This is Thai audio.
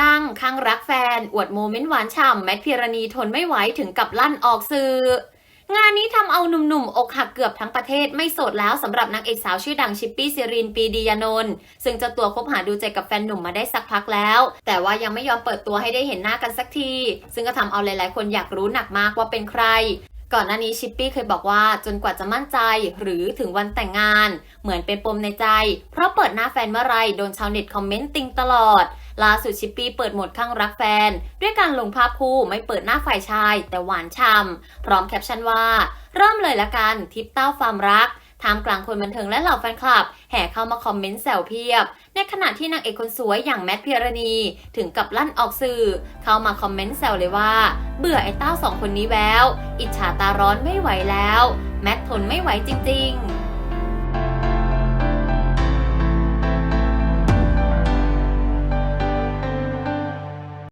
ดังข้างรักแฟน อวดโมเมนต์หวานฉ่ำแมทพิรณีทนไม่ไหวถึงกับลั่นออกสื่องานนี้ทำเอาหนุ่มๆ อกหักเกือบทั้งประเทศไม่โสดแล้วสำหรับนางเอกสาวชื่อดังชิปปี้ซิรินปีดียานนท์ซึ่งเจ้าตัวคบหาดูใจกับแฟนหนุ่มมาได้สักพักแล้ว แต่ว่ายังไม่ยอมเปิดตัวให้ได้เห็นหน้ากันสักที ซึ่งก็ทำเอาหลายๆ คนอยากรู้หนักมากว่าเป็นใคร ก่อนหน้านี้ชิปปี้เคยบอกว่าจนกว่าจะมั่นใจหรือถึงวันแต่งงาน เหมือนเป็นปมในใจ เพราะเปิดหน้าแฟนเมื่อไรโดนชาวเน็ตคอมเมนต์ติงตลอด ล่าสุดชิปปี้เปิดโหมดข้างรักแฟน ด้วยการลงภาพคู่ไม่เปิดหน้าฝ่ายชาย แต่หวานช่ำพร้อมแคปชั่นว่า เริ่มเลยละกันทริปเต้าความรัก ท่ามกลางคนบันเทิงและเหล่าแฟนคลับ แห่เข้ามาคอมเมนต์แซวเพียบ ในขณะที่นางเอกคนสวยอย่างแมทเพียรณี ถึงกับลั่นออกสื่อ เข้ามาคอมเมนต์แซวเลยว่า เบื่อไอ้เต้าสองคนนี้แล้ว อิจฉาตาร้อนไม่ไหวแล้ว แมททนไม่ไหวจริง ๆ